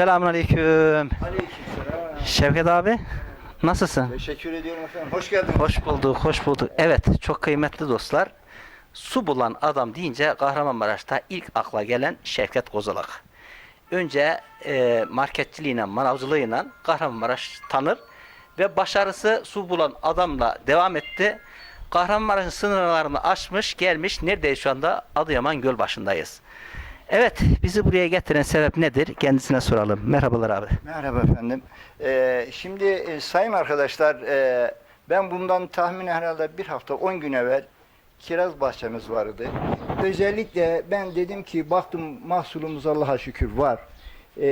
Selamünaleyküm. Aleykümselam. Şevket abi nasılsın? Teşekkür ediyorum efendim. Hoş geldiniz. Hoş bulduk, hoş bulduk. Evet, çok kıymetli dostlar. Su bulan adam deyince Kahramanmaraş'ta ilk akla gelen Şevket Kozalak. Önce e, marketçiliğiyle, manavcılığıyla Kahramanmaraş tanır ve başarısı su bulan adamla devam etti. Kahramanmaraş'ın sınırlarını aşmış, gelmiş. Neredeyiz şu anda? Adıyaman Gölbaşı'ndayız. Evet, bizi buraya getiren sebep nedir? Kendisine soralım. Merhabalar abi. Merhaba efendim. Ee, şimdi e, sayın arkadaşlar e, ben bundan tahmin herhalde bir hafta 10 gün evvel kiraz bahçemiz vardı. Özellikle ben dedim ki baktım mahsulumuz Allah'a şükür var. E,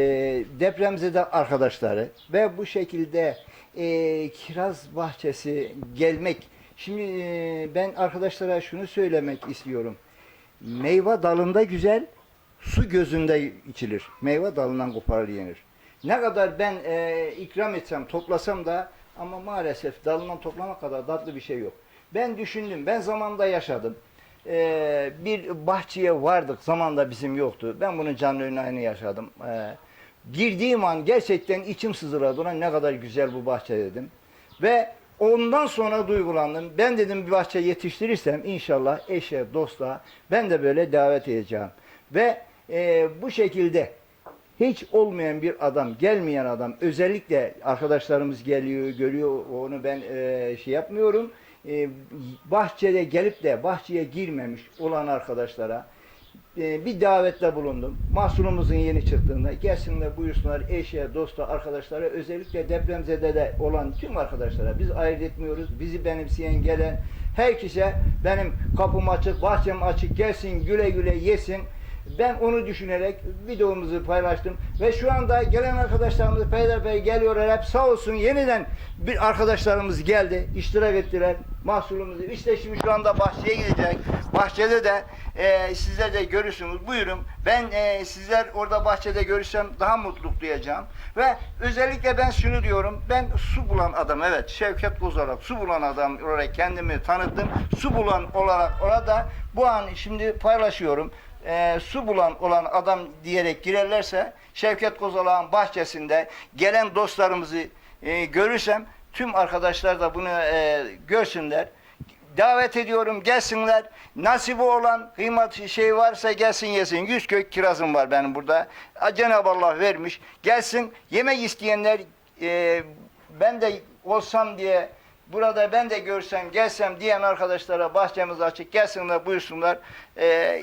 depremzede arkadaşları ve bu şekilde e, kiraz bahçesi gelmek. Şimdi e, ben arkadaşlara şunu söylemek istiyorum. Meyve dalında güzel, su gözünde içilir. Meyve dalından koparır yenir. Ne kadar ben e, ikram etsem, toplasam da ama maalesef dalından toplama kadar tatlı bir şey yok. Ben düşündüm, ben zamanda yaşadım. E, bir bahçeye vardık, zamanda bizim yoktu. Ben bunun canlı örneğini yaşadım. E, girdiğim an gerçekten içim sızıladı. Ulan ne kadar güzel bu bahçe dedim. Ve ondan sonra duygulandım. Ben dedim bir bahçe yetiştirirsem inşallah eşe, dosta ben de böyle davet edeceğim. Ve e, bu şekilde hiç olmayan bir adam, gelmeyen adam, özellikle arkadaşlarımız geliyor, görüyor, onu ben e, şey yapmıyorum. E, bahçede gelip de bahçeye girmemiş olan arkadaşlara e, bir davette bulundum. Mahsulumuzun yeni çıktığında gelsinler buyursunlar eşe, dosta, arkadaşlara özellikle depremzedede olan tüm arkadaşlara biz ayırt etmiyoruz. Bizi benimseyen gelen herkese benim kapım açık, bahçem açık gelsin güle güle yesin. Ben onu düşünerek videomuzu paylaştım ve şu anda gelen arkadaşlarımız peyderpey geliyorlar. Hep sağ olsun yeniden bir arkadaşlarımız geldi iştirak ettiler. Mahsulümüzü işte şimdi şu anda bahçeye gidecek. Bahçede de e, sizler de görürsünüz buyurun ben e, sizler orada bahçede görürsem daha mutluluk duyacağım. Ve özellikle ben şunu diyorum ben su bulan adam evet Şevket Kozalak su bulan adam olarak kendimi tanıttım. Su bulan olarak orada bu an şimdi paylaşıyorum e, su bulan olan adam diyerek girerlerse Şevket Kozalak'ın bahçesinde gelen dostlarımızı e, görürsem tüm arkadaşlar da bunu e, görsünler. Davet ediyorum gelsinler. Nasibi olan kıymet şey varsa gelsin yesin. Yüz kök kirazım var benim burada. Cenab-ı Allah vermiş. Gelsin yemek isteyenler e, ben de olsam diye burada ben de görsem gelsem diyen arkadaşlara bahçemiz açık gelsinler buyursunlar. E,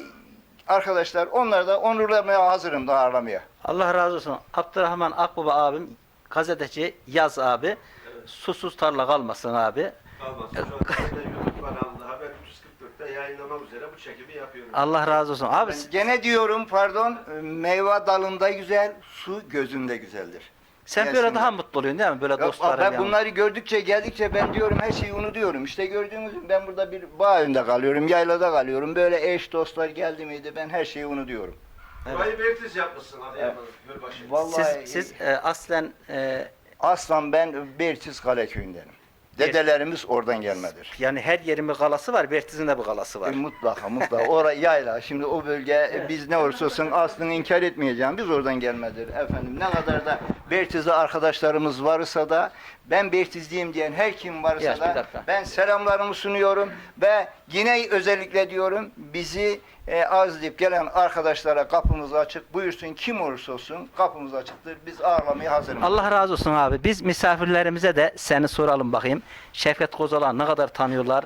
arkadaşlar onları da onurlamaya hazırım da ağırlamaya. Allah razı olsun. Abdurrahman Akbaba abim, gazeteci Yaz abi. Susuz tarla kalmasın abi. Kalmasın. Şu an bende YouTube kanalında Haber 344'te yayınlamak üzere bu çekimi yapıyorum. Allah razı olsun. Abi Ben gene diyorum pardon meyve dalında güzel, su gözünde güzeldir. Sen gelsin. böyle daha mutlu oluyorsun değil mi? Böyle Yok, dostların ben yanında. bunları gördükçe geldikçe ben diyorum her şeyi unutuyorum. İşte gördüğünüz gibi ben burada bir bağ önünde kalıyorum, yaylada kalıyorum. Böyle eş dostlar geldi miydi ben her şeyi unutuyorum. Burayı Bertiz yapmışsın Adıyaman Gölbaşı. Vallahi Siz, siz e, aslen e, aslan ben Bertiz Kale köyündenim. Dedelerimiz oradan gelmedir. yani her yerin bir galası var. Bertiz'in de bir galası var. E, mutlaka mutlaka. Oraya yayla. Şimdi o bölge e, biz ne olursa olsun aslını inkar etmeyeceğim. Biz oradan gelmedir. Efendim ne kadar da Bertiz'de arkadaşlarımız varsa da ben Bertizliyim diyen her kim varsa Yaş, bir da dakika. ben selamlarımı sunuyorum ve yine özellikle diyorum bizi e, azlayıp gelen arkadaşlara kapımız açık. Buyursun kim olursa olsun kapımız açıktır. Biz ağırlamaya hazırız. Allah razı olsun abi. Biz misafirlerimize de seni soralım bakayım. Şevket Kozalak'ı ne kadar tanıyorlar?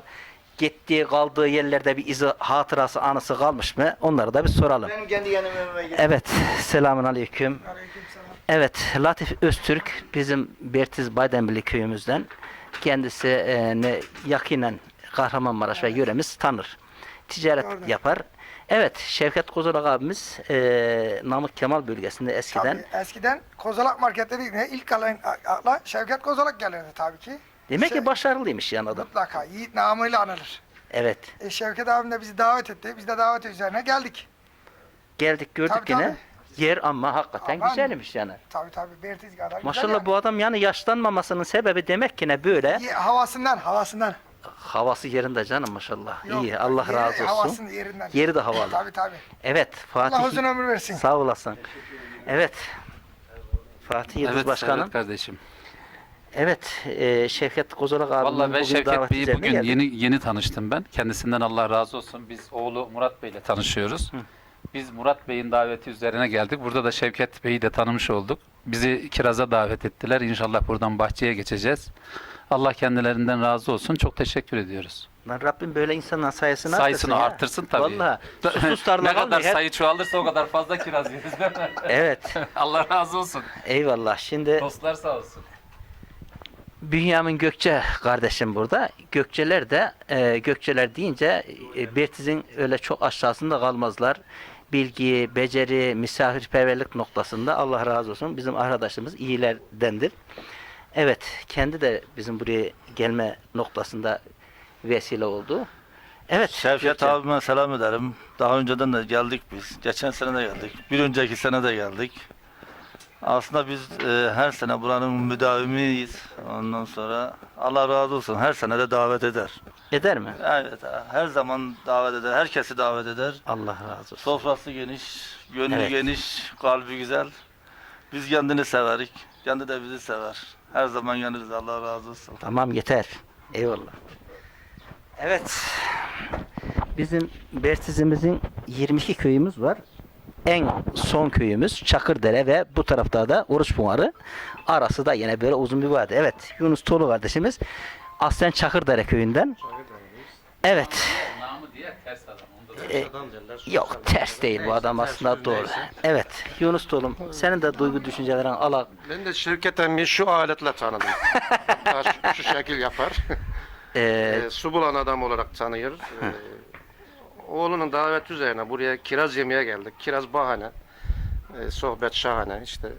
Gittiği, kaldığı yerlerde bir izi, hatırası, anısı kalmış mı? Onları da bir soralım. Benim kendi yanıma. Evet, selamun aleyküm. Evet, Latif Öztürk bizim Bertiz Baydemirli köyümüzden. Kendisi e, ne yakinen Kahramanmaraş ve yöremiz tanır. Ticaret yapar. Evet, Şevket Kozalak abimiz e, Namık Kemal bölgesinde eskiden. Tabii, eskiden Kozalak marketleri ilk gelen akla Şevket Kozalak gelirdi tabii ki. Demek Şey- ki başarılıymış yani adam. Mutlaka yiğit namıyla anılır. Evet. E, Şevket abim de bizi davet etti. Biz de davet üzerine geldik. Geldik gördük Tabii, yine. tabii. Yer ama hakikaten Aman. güzelmiş yani. Tabii tabii Bertiz kadar Maşallah yani. bu adam yani yaşlanmamasının sebebi demek ki ne böyle. İyi, havasından havasından. Havası yerinde canım maşallah. Yok, İyi. Allah yeri, razı olsun. Yerinden. Yeri de havalı. Tabii tabii. Evet Fatih. Allah uzun ömür versin. Sağ olasın. Evet. Fatih Yıldız Evet, Başkanım. evet kardeşim. Evet, e, Şevket Kozolak abinin Vallahi ben bugün Şevket Bey'i bugün geldik. yeni yeni tanıştım ben. Kendisinden Allah razı olsun. Biz oğlu Murat Bey ile tanışıyoruz. Biz Murat Bey'in daveti üzerine geldik. Burada da Şevket Bey'i de tanımış olduk. Bizi Kiraz'a davet ettiler. İnşallah buradan bahçeye geçeceğiz. Allah kendilerinden razı olsun. Çok teşekkür ediyoruz. Lan Rabbim böyle insanların sayısını, Sayısını arttırsın ya. arttırsın tabii. Vallahi. Susuz tarla ne kadar kalmıyor. Sayı çoğalırsa o kadar fazla kiraz yeriz değil mi? Evet. Allah razı olsun. Eyvallah. Şimdi Dostlar sağ olsun. Bünyamin Gökçe kardeşim burada. Gökçeler de e, Gökçeler deyince e, Bertiz'in öyle çok aşağısında kalmazlar. Bilgi, beceri, misafirperverlik noktasında Allah razı olsun bizim arkadaşımız iyilerdendir. Evet, kendi de bizim buraya gelme noktasında vesile oldu. Evet, Şevket abime selam ederim. Daha önceden de geldik biz. Geçen sene de geldik. Bir önceki sene de geldik. Aslında biz e, her sene buranın müdavimiyiz. Ondan sonra Allah razı olsun. Her sene de davet eder. Eder mi? Evet, her zaman davet eder. Herkesi davet eder. Allah razı olsun. Sofrası geniş, gönlü Evet. geniş, kalbi güzel. Biz kendini severik. Kendi de bizi sever. Her zaman yanırız. Allah razı olsun. Tamam yeter. Eyvallah. Evet. Bizim Bertizimizin 22 köyümüz var. En son köyümüz Çakırdere ve bu tarafta da Oruçpınarı. Arası da yine böyle uzun bir vadi. Evet. Yunus Tolu kardeşimiz aslen Çakırdere köyünden. Evet. Namı diye ters adam. E, yok ters değil bu adam aslında doğru. Evet. Yunus Tolum senin de duygu düşüncelerin ala Ben de Şevket emmi şu aletle tanıdım. Hatta şu, şu şekil yapar. e, Ee, su bulan adam olarak tanıyor. Ee, oğlunun davet üzerine buraya kiraz yemeye geldik. Kiraz bahane. Ee, sohbet şahane işte.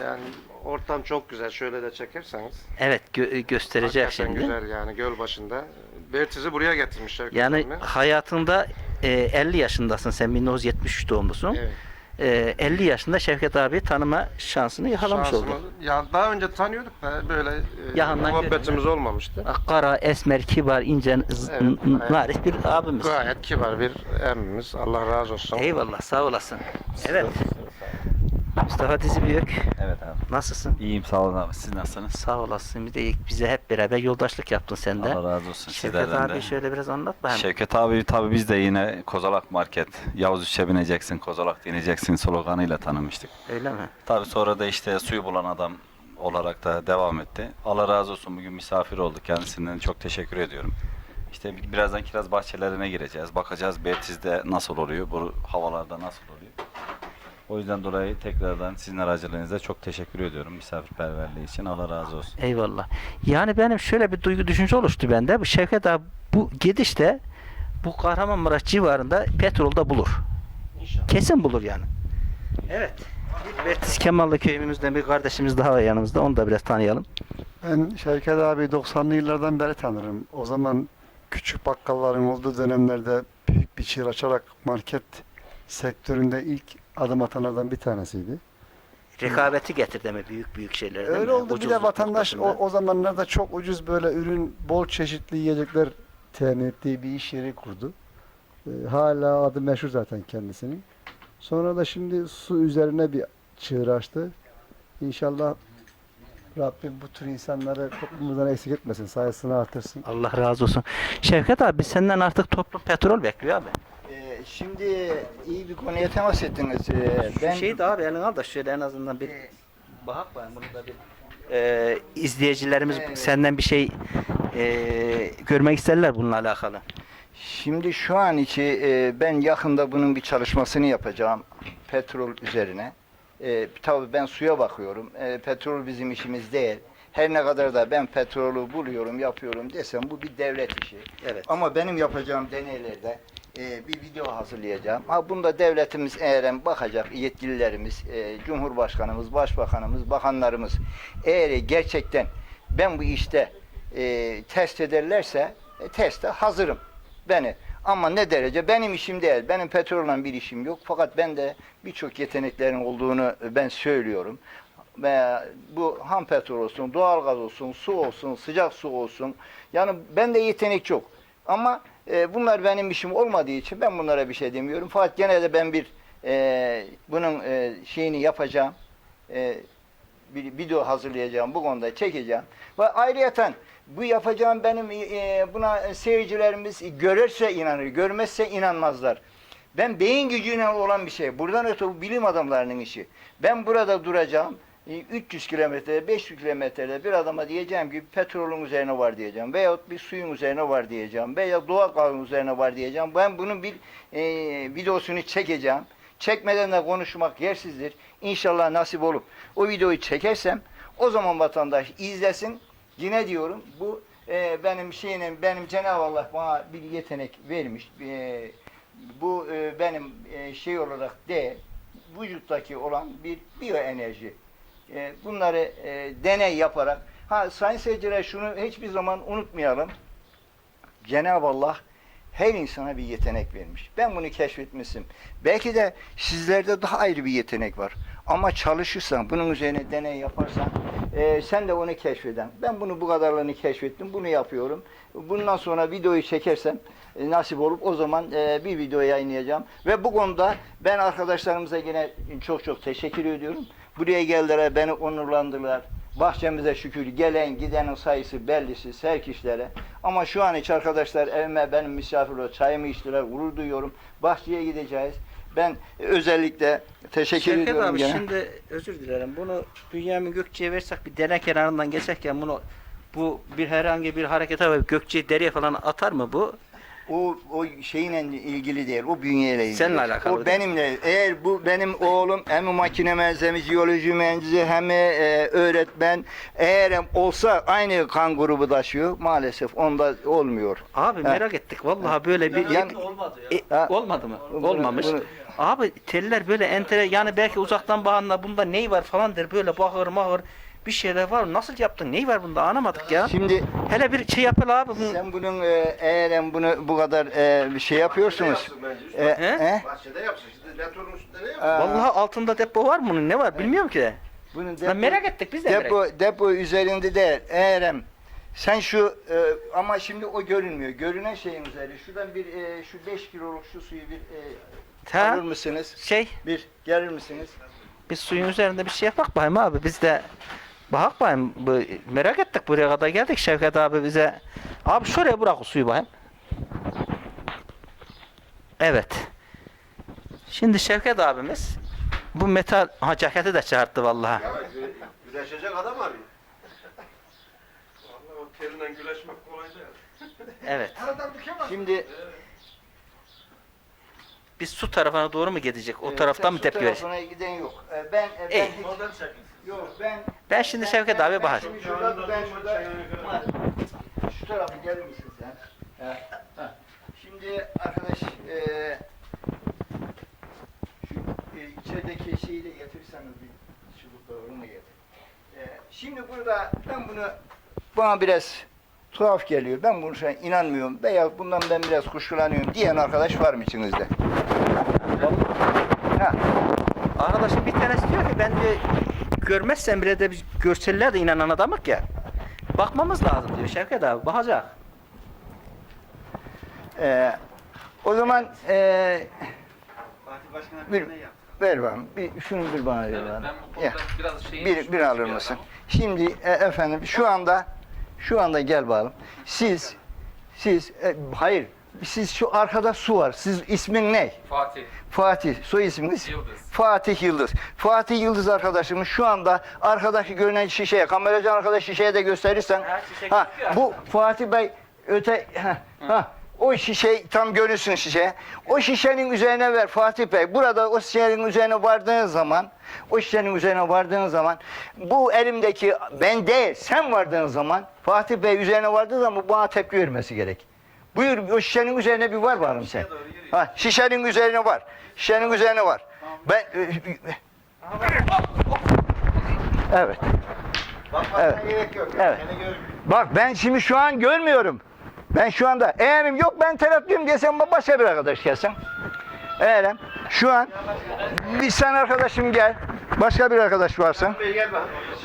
Yani ortam çok güzel. Şöyle de çekerseniz. evet gö- gösterecek Hakikaten şimdi. güzel yani göl başında. Bertiz'i buraya getirmiş Şevket Yani emmi. hayatında e, 50 yaşındasın sen 1973 doğumlusun. Evet. E, 50 yaşında Şevket abi tanıma şansını yakalamış Şansım oldun. oldu. Ya daha önce tanıyorduk da böyle e, Yakından muhabbetimiz olmamıştı. Kara, esmer, kibar, ince, z- Evet, n- n- evet. narif bir abimiz. Gayet kibar bir emmimiz. Allah razı olsun. Eyvallah sağ olasın. Evet. Mustafa Dizi Büyük. Evet abi. Nasılsın? İyiyim sağ olun abi. Siz nasılsınız? Sağ olasın. Bir de bize hep beraber yoldaşlık yaptın sen de. Allah razı olsun Şevket sizlerden abi de. şöyle biraz anlat bakalım. Şevket abi tabii biz de yine Kozalak Market, Yavuz Üç'e bineceksin, Kozalak dinleyeceksin sloganıyla tanımıştık. Öyle mi? Tabii sonra da işte suyu bulan adam olarak da devam etti. Allah razı olsun bugün misafir olduk kendisinden çok teşekkür ediyorum. İşte bi- birazdan kiraz bahçelerine gireceğiz. Bakacağız Bertiz'de nasıl oluyor, bu havalarda nasıl oluyor. O yüzden dolayı tekrardan sizin aracılığınızda çok teşekkür ediyorum misafirperverliği için. Allah razı olsun. Eyvallah. Yani benim şöyle bir duygu düşünce oluştu bende. Bu Şevket abi bu gidişte bu Kahramanmaraş civarında petrolda bulur. Kesin bulur yani. Evet. Bertiz Kemallı köyümüzden bir kardeşimiz daha var yanımızda. Onu da biraz tanıyalım. Ben Şevket abi 90'lı yıllardan beri tanırım. O zaman küçük bakkalların olduğu dönemlerde büyük bir çığır açarak market sektöründe ilk adım atanlardan bir tanesiydi. Rekabeti getirdi mi büyük büyük şeyler değil Öyle mi? oldu bir de Ucuzluk vatandaş o, noktasında. o zamanlarda çok ucuz böyle ürün, bol çeşitli yiyecekler temin ettiği bir iş yeri kurdu. Ee, hala adı meşhur zaten kendisinin. Sonra da şimdi su üzerine bir çığır açtı. İnşallah Rabbim bu tür insanları toplumumuzdan eksik etmesin, sayısını artırsın. Allah razı olsun. Şevket abi senden artık toplum petrol bekliyor abi. Şimdi iyi bir konuya temas ettiniz. Ee, Ben... şeyi de abi elini al da şöyle en azından bir bak bakayım bunu da bir Ee, izleyicilerimiz Evet. senden bir şey ee, görmek isterler bununla alakalı. Şimdi şu an içi e, ben yakında bunun bir çalışmasını yapacağım petrol üzerine. E, tabii ben suya bakıyorum. E, petrol bizim işimiz değil. Her ne kadar da ben petrolü buluyorum, yapıyorum desem bu bir devlet işi. Evet. Ama benim yapacağım deneylerde e, bir video hazırlayacağım. Ha bunda devletimiz eğer bakacak yetkililerimiz, e, Cumhurbaşkanımız, Başbakanımız, bakanlarımız eğer gerçekten ben bu işte e, test ederlerse e, teste hazırım beni. Ama ne derece benim işim değil. Benim petrolle bir işim yok. Fakat ben de birçok yeteneklerin olduğunu ben söylüyorum. veya bu ham petrol olsun, doğalgaz olsun, su olsun, sıcak su olsun. Yani bende yetenek çok. Ama e, bunlar benim işim olmadığı için ben bunlara bir şey demiyorum. Fakat gene de ben bir e, bunun e, şeyini yapacağım. E, bir video hazırlayacağım. Bu konuda çekeceğim. Ve ayrıyeten bu yapacağım benim e, buna seyircilerimiz görürse inanır, görmezse inanmazlar. Ben beyin gücüyle olan bir şey. Buradan öte bu bilim adamlarının işi. Ben burada duracağım. E, 300 kilometre, 500 kilometrede bir adama diyeceğim ki petrolün üzerine var diyeceğim. Veyahut bir suyun üzerine var diyeceğim. Veya doğal gazın üzerine var diyeceğim. Ben bunun bir e, videosunu çekeceğim. Çekmeden de konuşmak yersizdir. İnşallah nasip olup o videoyu çekersem o zaman vatandaş izlesin. Yine diyorum bu e, benim şeyim benim Cenab-ı Allah bana bir yetenek vermiş. E, bu e, benim e, şey olarak de vücuttaki olan bir biyoenerji. E, bunları e, deney yaparak ha sayın seyirciler şunu hiçbir zaman unutmayalım. Cenab-ı Allah her insana bir yetenek vermiş. Ben bunu keşfetmişim. Belki de sizlerde daha ayrı bir yetenek var. Ama çalışırsan, bunun üzerine deney yaparsan, e, sen de onu keşfeden. Ben bunu bu kadarlarını keşfettim, bunu yapıyorum. Bundan sonra videoyu çekersem, nasip olup o zaman e, bir video yayınlayacağım. Ve bu konuda ben arkadaşlarımıza yine çok çok teşekkür ediyorum. Buraya geldiler, beni onurlandırdılar. Bahçemize şükür gelen gidenin sayısı bellisiz her kişilere. Ama şu an hiç arkadaşlar evime benim misafir oluyor. Çayımı içtiler. Gurur duyuyorum. Bahçeye gideceğiz. Ben özellikle teşekkür Şevket ediyorum abi gene. şimdi özür dilerim. Bunu Bünyamin Gökçe'ye versek bir dere kenarından geçerken bunu bu bir herhangi bir harekete ve Gökçe'yi deriye falan atar mı bu? O, o şeyle ilgili değil. O bünyeyle ilgili. Seninle alakalı O değil benimle. Eğer bu benim oğlum hem makine mühendisi, jeoloji mühendisi hem e, öğretmen eğer olsa aynı kan grubu taşıyor. Maalesef onda olmuyor. Abi Ha. merak ettik. Vallahi böyle bir Yani- olmadı ya. E, Ha. olmadı mı? Bunu- Olmamış. bunu- Abi teller böyle entere yani belki uzaktan bakanla bunda ney var falan der böyle bakır mahır bir şeyler var. Nasıl yaptın? Ney var bunda? Anlamadık ya. Şimdi Hele bir şey yapıl abi. Bunu. sen bunun e, eğer bunu bu kadar e, bir şey yapıyorsunuz. E, e, Bahçede yapsın. Şimdi betonun üstünde ne Aa, Vallahi altında depo var mı bunun? Ne var? Bilmiyorum ki. bunun Lan merak ettik biz de merak depo, depo üzerinde de eğerem sen şu e, ama şimdi o görünmüyor. Görünen şeyin üzeri. Şuradan bir e, şu 5 kiloluk şu suyu bir e, Ha? alır mısınız? Şey Bir gelir misiniz? biz suyun üzerinde bir şey yapak bakayım abi. Biz de Bak bakayım bu, merak ettik buraya kadar geldik Şevket abi bize. Abi şuraya bırak o suyu bakayım. Evet. Şimdi Şevket abimiz bu metal ha ceketi de çağırdı vallahi. Güreşecek adam arıyor. Vallahi o telinden güreşmek kolay değil. Evet. Şimdi Biz su tarafına doğru mu gidecek? O e, taraftan mı su tepki verecek? tarafına giden yok. E, ben e, ben hiç, yok ben Ben şimdi Şevket abi bahar. Şimdi şurada ben şurada şu tarafa gelir misin sen? Ha, ha. Şimdi arkadaş e, şu e, içerideki şeyi de getirseniz bir çubukla onu da getir. E, şimdi burada ben bunu bana biraz tuhaf geliyor. Ben bunu an inanmıyorum. Veya bundan ben biraz kuşkulanıyorum diyen arkadaş var mı içinizde? Ha. Arkadaşım bir tanesi diyor ki ben de görmezsen bile de biz görseller de inanan adamık ya. Bakmamız lazım diyor Şevket abi. Bakacak. Ee, o zaman ee, bir, ver bana. Bir, şunu bir bana ver bana. Ben bu Ya, konuda biraz şeyi bir, bir alır mısın? Şimdi e, efendim şu anda şu anda gel bakalım. Siz siz e, hayır siz şu arkada su var. Siz ismin ne? Fatih. Fatih. Soy isminiz? Yıldız. Fatih Yıldız. Fatih Yıldız arkadaşımız şu anda arkadaki görünen şişeye, kameracı arkadaş şişeye de gösterirsen. Ha, Ha, bu Fatih Bey öte ha, ha, o şişe tam görünsün şişe. O şişenin üzerine ver Fatih Bey. Burada o şişenin üzerine vardığın zaman, o şişenin üzerine vardığın zaman bu elimdeki ben değil sen vardığın zaman Fatih Bey üzerine vardığı zaman bana tepki vermesi gerek. Buyur o şişenin üzerine bir var varım sen. Ha, şişenin üzerine var. Şişenin üzerine var. Ben Evet. Evet. Evet. Bak ben şimdi şu an görmüyorum. Ben şu anda eğerim yok ben terapliyim desem başka bir arkadaş gelsin. Eğerim şu an bir sen arkadaşım gel. Başka bir arkadaş varsa.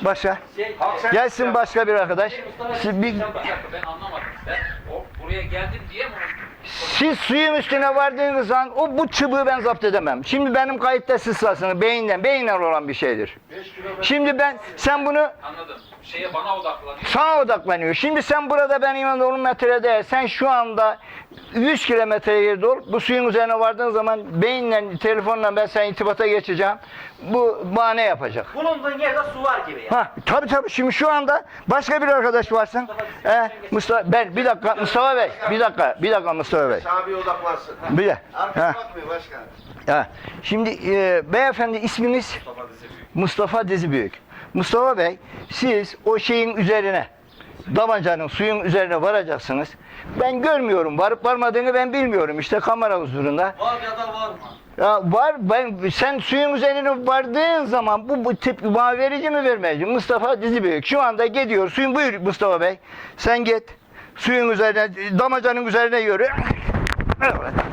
Başka. Gelsin başka bir arkadaş. Siz, bir, ben anlamadım. Ben buraya geldim diye mi siz suyun üstüne vardığınız an o bu çubuğu ben zapt edemem. Şimdi benim kayıtta sızlasını beyinden, beyinden olan bir şeydir. Şimdi ben sen bunu anladım? Şeye bana odaklanıyor. sana odaklanıyor. Şimdi sen burada benim yanımda 10 metrede sen şu anda 100 kilometre geride ol. Bu suyun üzerine vardığın zaman beyinle, telefonla ben sen irtibata geçeceğim. Bu bahane yapacak. Bulunduğun yerde su var gibi ya. Ha tabii tabii şimdi şu anda başka bir arkadaş varsın. Ee, Mustafa ben bir dakika Mustafa Bey bir dakika bir dakika Mustafa Bey. Abi odaklansın. Bir de. Ha. bakmıyor başkan. Ha. Şimdi e, beyefendi isminiz Mustafa Dizibüyük. Mustafa Bey siz o şeyin üzerine davancanın suyun üzerine varacaksınız. Ben görmüyorum. Varıp varmadığını ben bilmiyorum. İşte kamera huzurunda. Var ya da var mı? Ya var ben sen suyun üzerine vardığın zaman bu, bu tip bana verici mi vermeyici? Mustafa Dizibüyük şu anda gidiyor. Suyun buyur Mustafa Bey. Sen git. Suyun üzerine damacanın üzerine yürü. Evet.